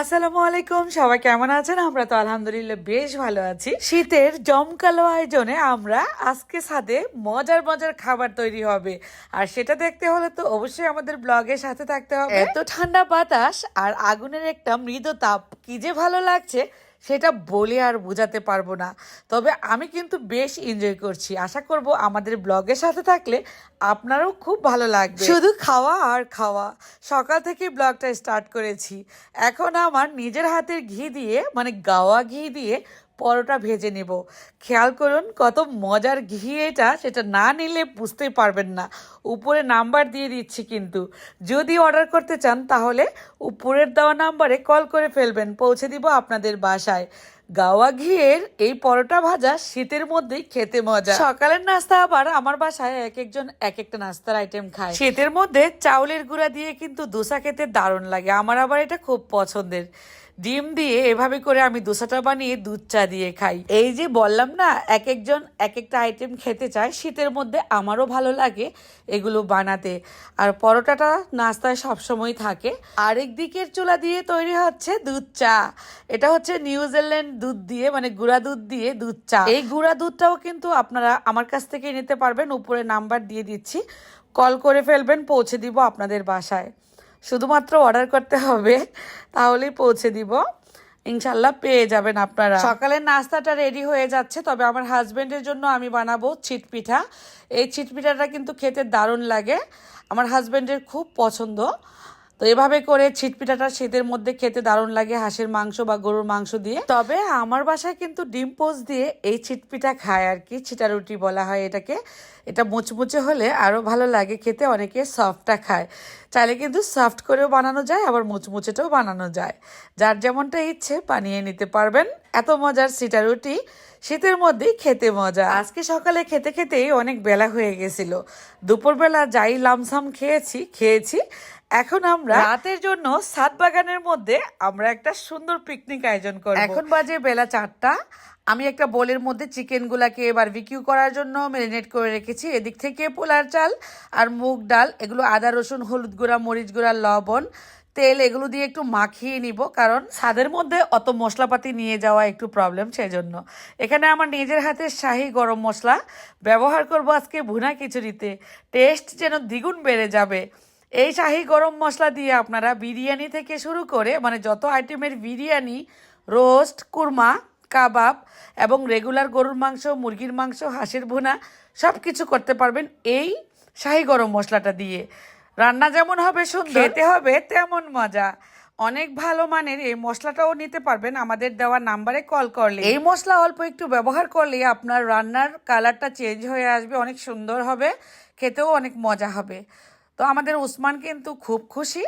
আসসালামু আলাইকুম, সবাই কেমন আছেন? আমরা তো আলহামদুলিল্লাহ বেশ ভালো আছি। শীতের জমকালো আয়োজনে আমরা আজকে সাথে মজার মজার খাবার তৈরি হবে। আর সেটা দেখতে হলে তো অবশ্যই আমাদের ব্লগের সাথে থাকতে হবে। এত ঠান্ডা বাতাস আর আগুনের একটা মৃদ তাপ, কি যে ভালো লাগছে। সেটা বলে আর বোঝাতে পারব না। তবে আমি কিন্তু বেশ এনজয় করছি। আশা করব আমাদের ব্লগের সাথে থাকলে আপনারও খুব ভালো লাগবে। শুধু খাওয়া আর খাওয়া। সকাল থেকে ব্লগটা স্টার্ট করেছি। এখন আমার নিজের হাতের ঘি দিয়ে মানে গাওয়া ঘি দিয়ে পরোটা ভেজে নেব। খেয়াল করুন কত মজার ঘি এটা, সেটা না নিলে বুঝতেই পারবেন না। উপরে নাম্বার দিয়ে দিচ্ছি কিন্তু। যদি অর্ডার করতে চান তাহলে উপরের দেওয়া নাম্বারে কল করে ফেলবেন, পৌঁছে দিব আপনাদের বাসায়। গাওয়া ঘিয়ের এই পরোটা ভাজা শীতের মধ্যেই খেতে মজা। সকালের নাস্তা আবার আমার বাসায় এক একজন এক একটা নাস্তার আইটেম খায়। শীতের মধ্যে চাউলের গুঁড়া দিয়ে কিন্তু দোসা খেতে দারুণ লাগে। আমার আবার এটা খুব পছন্দের। ডিম দিয়ে এভাবে করে আমি দোসাটা বানিয়ে দুধ চা দিয়ে খাই। এই যে বললাম না, এক একজন, এক একটা আইটেম খেতে চায়, শীতের মধ্যে আমারও ভালো লাগে এগুলো বানাতে। আর পরোটাটা নাস্তায় সবসময় থাকে। আরেক দিকের চুলা দিয়ে তৈরি হচ্ছে দুধ চা। এটা হচ্ছে নিউজিল্যান্ড দুধ দিয়ে মানে গুঁড়া দুধ দিয়ে দুধ চা। এই গুঁড়া দুধটাও কিন্তু আপনারা আমার কাছ থেকে নিতে পারবেন। উপরে নাম্বার দিয়ে দিচ্ছি। কল করে ফেলবেন, পৌঁছে দিব আপনাদের বাসায়। শুধুমাত্র অর্ডার করতে হবে, তাহলেই পৌঁছে দিব। ইনশাল্লাহ পেয়ে যাবেন আপনারা। সকালের নাস্তাটা রেডি হয়ে যাচ্ছে, তবে আমার হাজবেন্ডের জন্য আমি বানাবো ছিট পিঠা। এই ছিট পিঠাটা কিন্তু খেতে দারুণ লাগে। আমার হাজবেন্ডের খুব পছন্দ। তো এভাবে করে ছিটপিঠাটা শীতের মধ্যে খেতে দারুণ লাগে, হাঁসের মাংস বা গরুর মাংস দিয়ে। তবে আমার বাসায় কিন্তু ডিম পোচ দিয়ে এই ছিটপিঠা খায় আর কি ছিটা রুটি বলা হয় এটাকে। এটা মুচমুচে হলে আরও ভালো লাগে খেতে, অনেকে সফটটা খায়। চাইলে কিন্তু সফট করেও বানানো যায়, আবার মুচমুচেটাও বানানো যায়। যার যেমনটা ইচ্ছে বানিয়ে নিতে পারবেন। এত মজার সিটা রুটি শীতের মধ্যেই খেতে মজা। আজকে সকালে খেতে খেতেই অনেক বেলা হয়ে গেছিল। দুপুরবেলা যাই লামসাম খেয়েছি খেয়েছি। এখন আমরা রাতের জন্য সাত বাগানের মধ্যে আমরা একটা সুন্দর পিকনিক আয়োজন করব। এখন বাজে বেলা চারটা। আমি একটা বোলের মধ্যে চিকেনগুলাকে বারবিকিউ করার জন্য ম্যারিনেট করে রেখেছি। এদিক থেকে পোলার চাল আর মুগ ডাল এগুলো আদা রসুন হলুদ গুঁড়া মরিচ গুঁড়া লবণ তেল এগুলো দিয়ে একটু মাখিয়ে নিব কারণ স্বাদের মধ্যে অত মশলাপাতি নিয়ে যাওয়া একটু প্রবলেম সেই জন্য এখানে আমার নিজের হাতে শাহি গরম মশলা। ব্যবহার করব আজকে ভুনা খিচুড়িতে। টেস্ট যেন দ্বিগুণ বেড়ে যাবে। এই শাহি গরম মশলা দিয়ে আপনারা বিরিয়ানি থেকে শুরু করে মানে যত আইটেমের বিরিয়ানি রোস্ট কুরমা কাবাব এবং রেগুলার গরুর মাংস মুরগির মাংস হাঁসের ভুনা সব কিছু করতে পারবেন এই শাহি গরম মশলাটা দিয়ে। রান্না যেমন হবে সুন্দর খেতে হবে তেমন মজা। অনেক ভালো মানের এই মশলাটাও নিতে পারবেন। আমাদের দেওয়া নাম্বারে কল করলে এই মশলা অল্প একটু ব্যবহার করলে আপনার রান্নার কালারটা চেঞ্জ হয়ে আসবে অনেক সুন্দর হবে খেতেও অনেক মজা হবে। তো আমাদের উসমান কিন্তু খুব খুশি।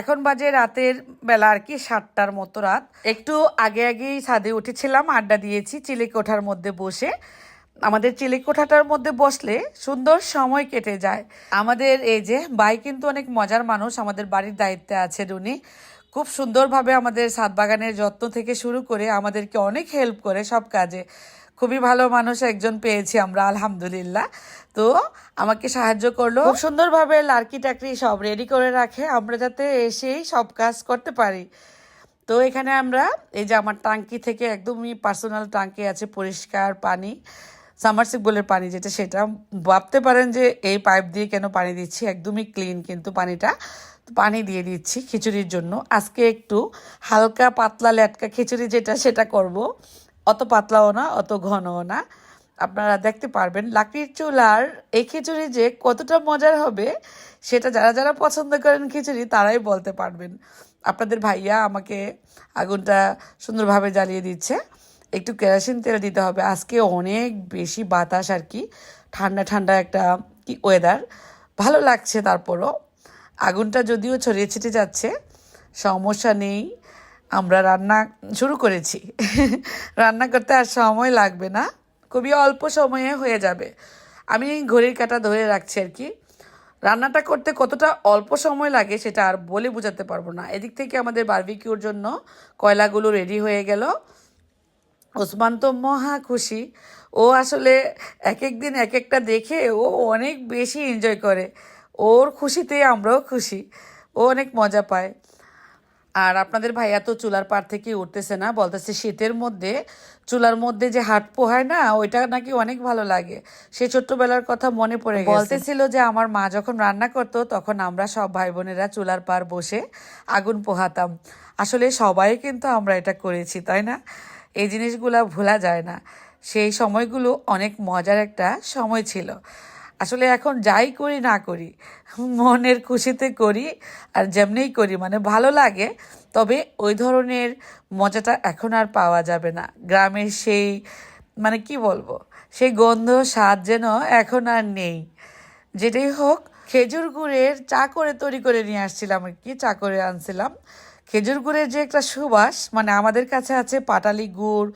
এখন বাজে রাতের বেলা আর কি সাতটার মতো রাত। একটু আগে আগেই ছাদে উঠেছিলাম, আড্ডা দিয়েছি চিলি কোঠার মধ্যে বসে। আমাদের চিলি কোঠাটার মধ্যে বসলে সুন্দর সময় কেটে যায়। আমাদের এই যে ভাই কিন্তু অনেক মজার মানুষ, আমাদের বাড়ির দায়িত্বে আছে উনি। খুব সুন্দরভাবে আমাদের সাত বাগানের যত্ন থেকে শুরু করে আমাদেরকে অনেক হেল্প করে সব কাজে। খুবই ভালো মানুষ একজন পেয়েছি আমরা, আলহামদুলিল্লাহ। তো আমাকে সাহায্য করল। খুব সুন্দরভাবে লার্কি টাকরি সব রেডি করে রাখে, আমরা যাতে এসেই সব কাজ করতে পারি। তো এখানে আমরা, এই যে আমার টাঙ্কি থেকে একদমই পার্সোনাল টাঙ্কি আছে, পরিষ্কার পানি সামারসিবলের পানি যেটা, সেটা ভাবতে পারেন যে এই পাইপ দিয়ে কেন পানি দিচ্ছি, একদমই ক্লিন কিন্তু পানিটা। পানি দিয়ে দিচ্ছি খিচুড়ির জন্য। আজকে একটু হালকা পাতলা ল্যাটকা খিচুড়ি যেটা, সেটা করব। অত পাতলাও না, অত ঘনও না। আপনারা দেখতে পারবেন, লাকড়ির চুলার এই খিচুড়ি যে কতটা মজার হবে, সেটা যারা যারা পছন্দ করেন খিচুড়ি, তারাই বলতে পারবেন। আপনাদের ভাইয়া আমাকে আগুনটা সুন্দরভাবে জ্বালিয়ে দিচ্ছে। একটু কেরোসিন তেল দিতে হবে। আজকে অনেক বেশি বাতাস আর কি, ঠান্ডা ঠান্ডা একটা কি ওয়েদার ভালো লাগছে তারপরও। আগুনটা যদিও ছড়িয়ে ছিটে যাচ্ছে, সমস্যা নেই। আমরা রান্না শুরু করেছি। রান্না করতে আর সময় লাগবে না, খুবই অল্প সময়ে হয়ে যাবে। আমি ঘড়ির কাটা ধরে রাখছি আর কি। রান্নাটা করতে কতটা অল্প সময় লাগে সেটা আর বলে বোঝাতে পারব না। এদিক থেকে আমাদের বারবিকিউর জন্য কয়লাগুলো রেডি হয়ে গেল। ওসমান তো মহা খুশি। ও আসলে এক এক দিন এক একটা দেখে ও অনেক বেশি এনজয় করে। ওর খুশিতে আমরাও খুশি। ও অনেক মজা পায়। আর আপনাদের ভাইয়া তো চুলার পার থেকে উঠতেছে না, বলতেছে শীতের মধ্যে, চুলার মধ্যে যে হাট পোহায় না, ওইটা নাকি অনেক ভালো লাগে। সে ছোট্টবেলার কথা মনে পড়ে বলতেছিল যে আমার মা যখন রান্না করতো, তখন আমরা সব ভাই বোনেরা চুলার পার বসে আগুন পোহাতাম। আসলে সবাই কিন্তু আমরা এটা করেছি, তাই না? এই জিনিসগুলো ভোলা যায় না। সেই সময়গুলো অনেক মজার একটা সময় ছিল। আসলে এখন যাই করি না করি, মনের খুশিতে করি আর যেমনিই করি মানে ভালো লাগে, তবে ওই ধরনের মজাটা এখন আর পাওয়া যাবে না। গ্রামের সেই মানে কি বলব, সেই গন্ধ, স্বাদ যেন এখন আর নেই। যেটাই হোক, খেজুর গুড়ের চা করে তৈরি করে নিয়ে আসছিলাম আর কি, চা করে আনছিলাম। খেজুর গুড়ের যে একটা সুবাস মানে আমাদের কাছে আছে পাটালি গুড়,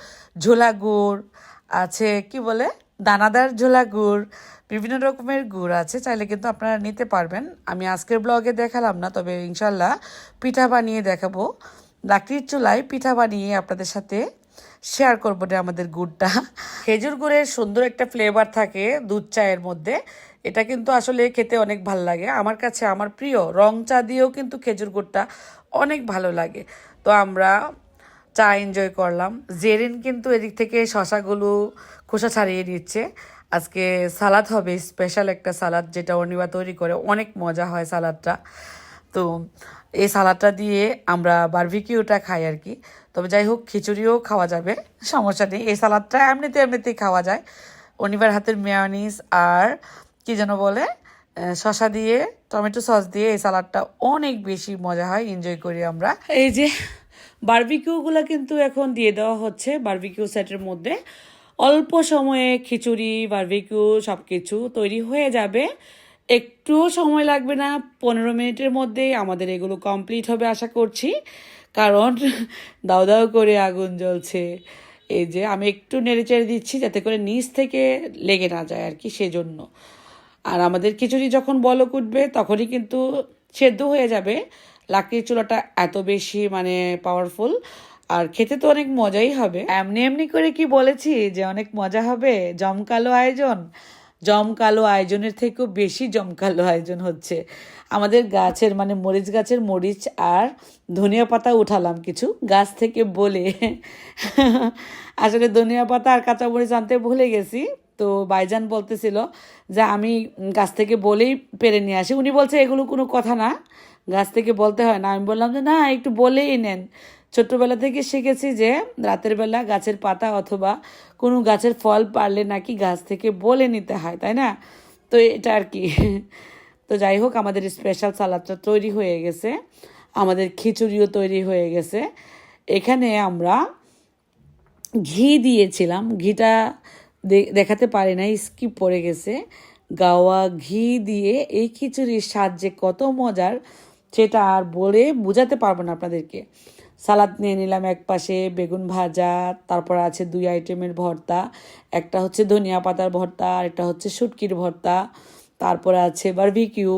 ঝোলা গুড়, আছে কি বলে? দানাদার ঝোলা গুড়, বিভিন্ন রকমের গুড় আছে, চাইলে কিন্তু আপনারা নিতে পারবেন। আমি আজকের ব্লগে দেখালাম না, তবে ইনশাল্লাহ পিঠা বানিয়ে দেখাবো। লাকড়ির চুলায় পিঠা বানিয়ে আপনাদের সাথে শেয়ার করব না আমাদের গুড়টা। খেজুর গুড়ের সুন্দর একটা ফ্লেভার থাকে দুধ চায়ের মধ্যে। এটা কিন্তু আসলে খেতে অনেক ভালো লাগে। আমার কাছে, আমার প্রিয় রং চা দিয়েও কিন্তু খেজুর গুড়টা অনেক ভালো লাগে। তো আমরা চা এনজয় করলাম। জেরিন কিন্তু এদিক থেকে শশাগুলো খোসা ছাড়িয়ে নিচ্ছে। আজকে সালাদ হবে স্পেশাল একটা সালাদ যেটা অনিবা তৈরি করে। অনেক মজা হয় সালাদটা। তো এই সালাদটা দিয়ে আমরা বারবিকিউটা খাই আর কি। তবে যাই হোক, খিচুড়িও খাওয়া যাবে, সমস্যা নেই। এই সালাদটা এমনিতে এমনিতেই খাওয়া যায়। অনিবার হাতের মেয়নিস আর কি যেন বলে শসা দিয়ে টমেটো সস দিয়ে এই সালাদটা অনেক বেশি মজা হয় এনজয় করি আমরা। এই যে বারবিকিউগুলো কিন্তু এখন দিয়ে দেওয়া হচ্ছে বার্বিকিউ সেটের মধ্যে। অল্প সময়ে খিচুড়ি, বার্বিকিউ সব কিছু তৈরি হয়ে যাবে। একটুও সময় লাগবে না, পনেরো মিনিটের মধ্যেই আমাদের এগুলো কমপ্লিট হবে আশা করছি। কারণ দাও দাও করে আগুন জ্বলছে। এই যে আমি একটু নেড়ে চেড়ে দিচ্ছি যাতে করে নিচ থেকে লেগে না যায় আর কি সেজন্য। আর আমাদের খিচুড়ি যখন বলক উঠবে তখনই কিন্তু সেদ্ধ হয়ে যাবে। লাকড়ির চুলাটা এত বেশি মানে পাওয়ারফুল আর খেতে তো অনেক মজাই হবে। এমনি এমনি করে কি বলেছি যে অনেক মজা হবে? জমকালো আয়োজন? জমকালো আয়োজনের থেকেও বেশি জমকালো আয়োজন হচ্ছে। আমাদের গাছের মানে মরিচ গাছের মরিচ আর ধনিয়া পাতা উঠালাম কিছু। গাছ থেকে বলে। আসলে ধনিয়া পাতা আর কাঁচা মরিচ আনতে ভুলে গেছি। তো বাইজান বলতেছিল যে, আমি গাছ থেকে বলেই পেরে নিয়ে আসি। উনি বলছে, এগুলো কোনো কথা না। গাছ থেকে বলতে হয় না। আমি বললাম যে, না, একটু বলেই নেন। ছোট্টবেলা থেকে শিখেছি যে, রাতের বেলা গাছের পাতা অথবা কোনো গাছের ফল পারলে নাকি গাছ থেকে বলে নিতে হয়, তাই না? তো এটা আর কি। তো যাই হোক, আমাদের স্পেশাল সালাদটা তৈরি হয়ে গেছে। আমাদের খিচুড়িও তৈরি হয়ে গেছে। এখানে আমরা ঘি দিয়েছিলাম। ঘিটা দেখাতে পারি না স্কিপ পড়ে গেছে। গাওয়া ঘি দিয়ে এই খিচুড়ির স্বাদ যে কত মজার! সেটা আর বলে বোঝাতে পারব না আপনাদেরকে। সালাদ নিয়ে নিলাম এক পাশে, বেগুন ভাজা, তারপর আছে দুই আইটেমের ভর্তা। একটা হচ্ছে ধনিয়া পাতার ভর্তা, আর একটা হচ্ছে শুটকির ভর্তা। তারপরে আছে বারবিকিউ,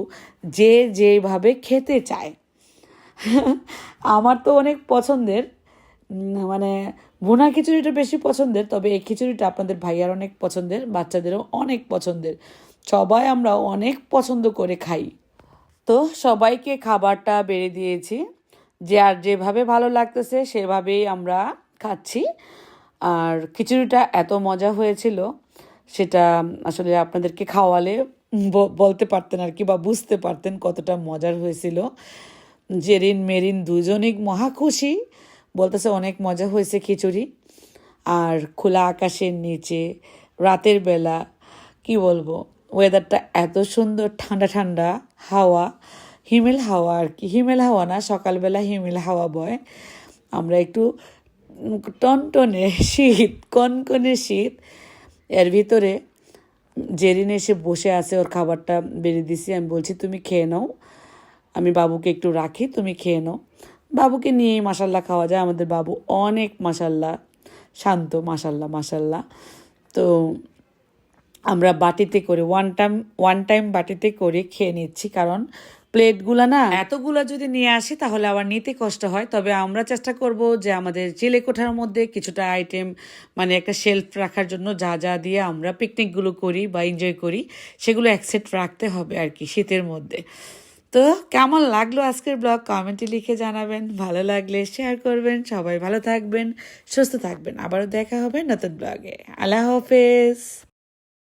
যে যেভাবে খেতে চায়। আমার তো অনেক পছন্দের মানে ভুনা খিচুড়িটা বেশি পছন্দের, তবে এই খিচুড়িটা আপনাদের ভাইয়ার অনেক পছন্দের, বাচ্চাদেরও অনেক পছন্দের। সবাই আমরা অনেক পছন্দ করে খাই। তো সবাইকে খাবারটা বেড়ে দিয়েছি। যে আর যেভাবে ভালো লাগতেছে সেভাবেই আমরা খাচ্ছি। আর খিচুড়িটা এত মজা হয়েছিল, সেটা আসলে আপনাদেরকে খাওয়ালে বলতে পারতেন আর কি বা বুঝতে পারতেন কতটা মজার হয়েছিল। জেরিন মেরিন দুজনেই মহা খুশি, বলতেছে অনেক মজা হয়েছে খিচুড়ি। আর খোলা আকাশের নিচে, রাতের বেলা, কি বলব? ওয়েদারটা এত সুন্দর, ঠান্ডা ঠান্ডা, হাওয়া, হিমেল হাওয়া আর কি। হিমেল হাওয়া না, সকালবেলা হিমেল হাওয়া বয়। আমরা একটু টনটনে শীত, কনকনে শীত। এর ভিতরে জেরিন এসে বসে আছে, ওর খাবারটা বেড়ে দিছি। আমি বলছি, তুমি খেয়ে নাও। আমি বাবুকে একটু রাখি, তুমি খেয়ে নাও। বাবুকে নিয়েই মাসাল্লাহ খাওয়া যায়। আমাদের বাবু অনেক মাসাল্লাহ শান্ত মাসাল্লাহ মাসাল্লাহ তো আমরা বাটিতে করে ওয়ান টাইম ওয়ান টাইম বাটিতে করে খেয়ে নিচ্ছি, কারণ প্লেটগুলো না এতগুলো যদি নিয়ে আসি, তাহলে আবার নিতে কষ্ট হয়। তবে আমরা চেষ্টা করব যে আমাদের জেলে কোঠার মধ্যে কিছুটা আইটেম মানে একটা শেলফ রাখার জন্য যা যা দিয়ে আমরা পিকনিকগুলো করি বা এনজয় করি, সেগুলো অ্যাকসেপ্ট রাখতে হবে আর কি শীতের মধ্যে। তো কেমন লাগল আজকের ব্লগ কমেন্টে লিখে জানাবেন। ভালো লাগলে শেয়ার করবেন। সবাই ভালো থাকবেন, সুস্থ থাকবেন। আবারও দেখা হবে নতুন ব্লগে আল্লাহ হাফেজ।